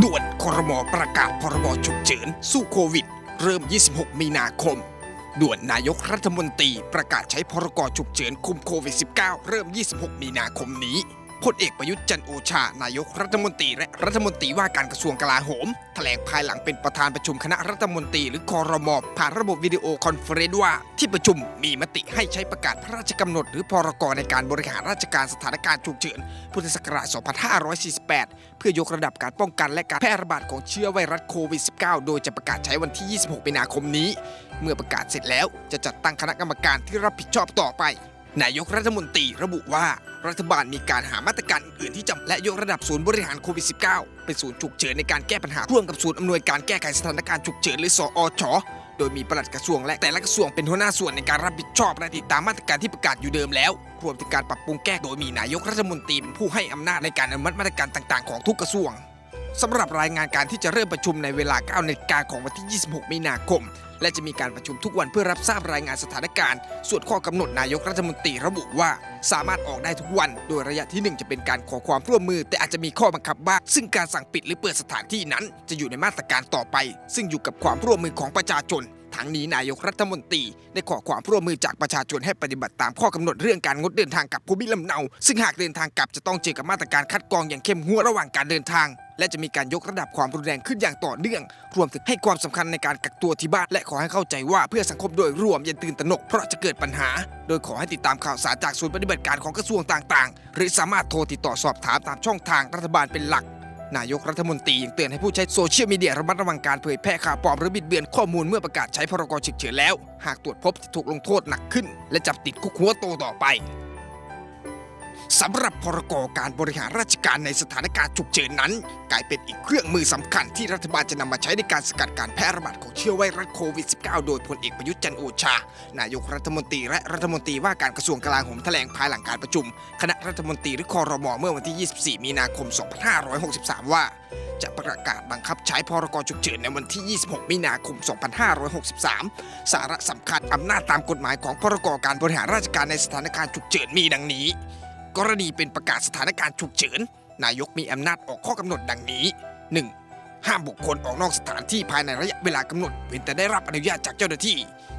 ด่วนครมประกาศพรบฉุกเฉิน สู้โควิด เริ่ม 26 มีนาคม ด่วนนายกรัฐมนตรีประกาศใช้พรกฉุกเฉินคุมโควิด -19 เริ่ม 26 มีนาคมนี้ พลเอกประยุทธ์จันโอชา นายกรัฐมนตรี และรัฐมนตรีว่าการกระทรวงกลาโหม แถลงภายหลังเป็นประธานประชุมคณะรัฐมนตรีหรือคอรมอผ่านระบบวิดีโอคอนเฟรนซ์ว่า ที่ประชุมมีมติให้ใช้ประกาศพระราชกำหนด หรือพรกในการบริหารราชการสถานการณ์ฉุกเฉินพุทธศักราช 2548 เพื่อยกระดับการป้องกันและการแพร่ระบาดของเชื้อไวรัสโควิด -19 โดยจะประกาศใช้วันที่ 26 มีนาคมนี้ เมื่อประกาศเสร็จแล้วจะจัดตั้งคณะกรรมการที่รับผิดชอบต่อไป นายกรัฐมนตรีระบุว่ารัฐบาลมีการหามาตรการอื่นที่จะและยกระดับศูนย์บริหารโควิด -19 เป็นศูนย์ฉุกเฉินในการแก้ปัญหาร่วมกับศูนย์อำนวยการแก้ไขสถานการณ์ฉุกเฉินหรือสอชโดยมีปลัดกระทรวงและแต่ละกระทรวงเป็นหัวหน้าส่วนในการรับผิดชอบและติดตามมาตรการที่ประกาศอยู่เดิมแล้ว รวมถึงการปรับปรุงแก้โดยมีนายกรัฐมนตรีเป็นผู้ให้อำนาจในการอนุมัติมาตรการต่างๆ ของทุกกระทรวงสำหรับรายงานการที่จะเริ่มประชุมในเวลา9นาฬิกาของวันที่ 26 มีนาคม และจะมีการประชุมทุกวันเพื่อรับทราบรายงานสถานการณ์ ส่วนข้อกำหนดนายกรัฐมนตรีระบุว่า สามารถออกได้ทุกวัน โดยระยะที่ 1 จะเป็นการขอความร่วมมือ แต่อาจจะมีข้อบังคับบ้างซึ่งการสั่งปิดหรือเปิดสถานที่นั้น จะอยู่ในมาตรการต่อไป ซึ่งอยู่กับความร่วมมือของประชาชน ทั้งนี้นายกรัฐมนตรีได้ขอความร่วมมือจากประชาชนให้ปฏิบัติตามข้อกำหนดเรื่องการงดเดินทางกับภูมิลำเนา ซึ่งหากเดินทางกลับจะต้องเจอกับมาตรการคัดกรองอย่างเข้มงวดระหว่างการเดินทาง และจะมีการยกระดับความรุนแรงขึ้นอย่างต่อเนื่อง รวมถึงให้ความสำคัญในการกักตัวที่บ้านและขอให้เข้าใจว่าเพื่อสังคมโดยรวมอย่าตื่นตระหนกเพราะจะเกิดปัญหา โดยขอให้ติดตามข่าวสารจากศูนย์ปฏิบัติการของกระทรวงต่าง ๆ หรือสามารถโทรติดต่อสอบถามตามช่องทางรัฐบาลเป็นหลัก นายกรัฐมนตรียังเตือนให้ผู้ใช้โซเชียลมีเดียระมัดระวังการเผยแพร่ข่าวปลอมหรือบิดเบือนข้อมูลเมื่อประกาศใช้พรกฉุกเฉินแล้ว หากตรวจพบจะถูกลงโทษหนักขึ้น และจับติดคุกหัวโตต่อไป สำหรับพรกการบริหารราชการในสถานการณ์ฉุกเฉินนั้น กลายเป็นอีกเครื่องมือสำคัญที่รัฐบาลจะนำมาใช้ในการสกัดการแพร่ระบาดของเชื้อไวรัสโควิด -19 โดยพลเอกประยุทธ์จันโอชา นายกรัฐมนตรีและรัฐมนตรีว่าการกระทรวงกลาโหมแถลงภายหลังการประชุม คณะรัฐมนตรีหรือคอรมอเมื่อวันที่ 24 มีนาคม 2563 ว่าจะประกาศบังคับใช้พรกฉุกเฉินในวันที่ 26 มีนาคม 2563 สาระสำคัญอำนาจตามกฎหมายของพรกการบริหารราชการในสถานการณ์ฉุกเฉินมีดังนี้ กรณีเป็นประกาศสถานการณ์ฉุกเฉิน นายกมีอำนาจออกข้อกำหนดดังนี้ 1. ห้ามบุคคลออกนอกสถานที่ภายในระยะเวลากำหนด เว้นแต่ได้รับอนุญาตจากเจ้าหน้าที่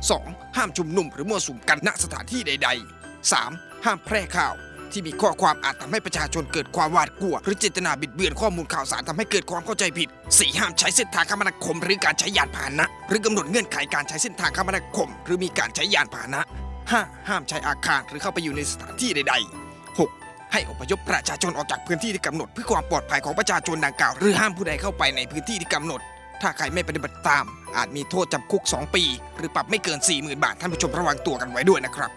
2. ห้ามชุมนุมหรือมั่วสุมกันณสถานที่ใด ๆ 3. ห้ามแพร่ข่าวที่มีข้อความอาจทำให้ประชาชนเกิดความหวาดกลัว หรือเจตนาบิดเบือนข้อมูลข่าวสารทำให้เกิดความเข้าใจผิด 4. ห้ามใช้เส้นทางคมนาคม หรือการใช้ยานพาหนะ หรือกำหนดเงื่อนไขการใช้เส้นทางคมนาคม หรือมีการใช้ยานพาหนะ 5. ห้ามใช้อาคารหรือเข้าไปอยู่ในสถานที่ใด ๆ ให้อพยพประชาชนออกจากพื้นที่ที่กำหนด เพื่อความปลอดภัยของประชาชนดังกล่าว หรือห้ามผู้ใดเข้าไปในพื้นที่ที่กำหนด ถ้าใครไม่ปฏิบัติตาม อาจมีโทษจำคุก 2 ปี หรือปรับไม่เกิน 40,000 บาทท่านผู้ชมระวังตัวกันไว้ด้วยนะครับ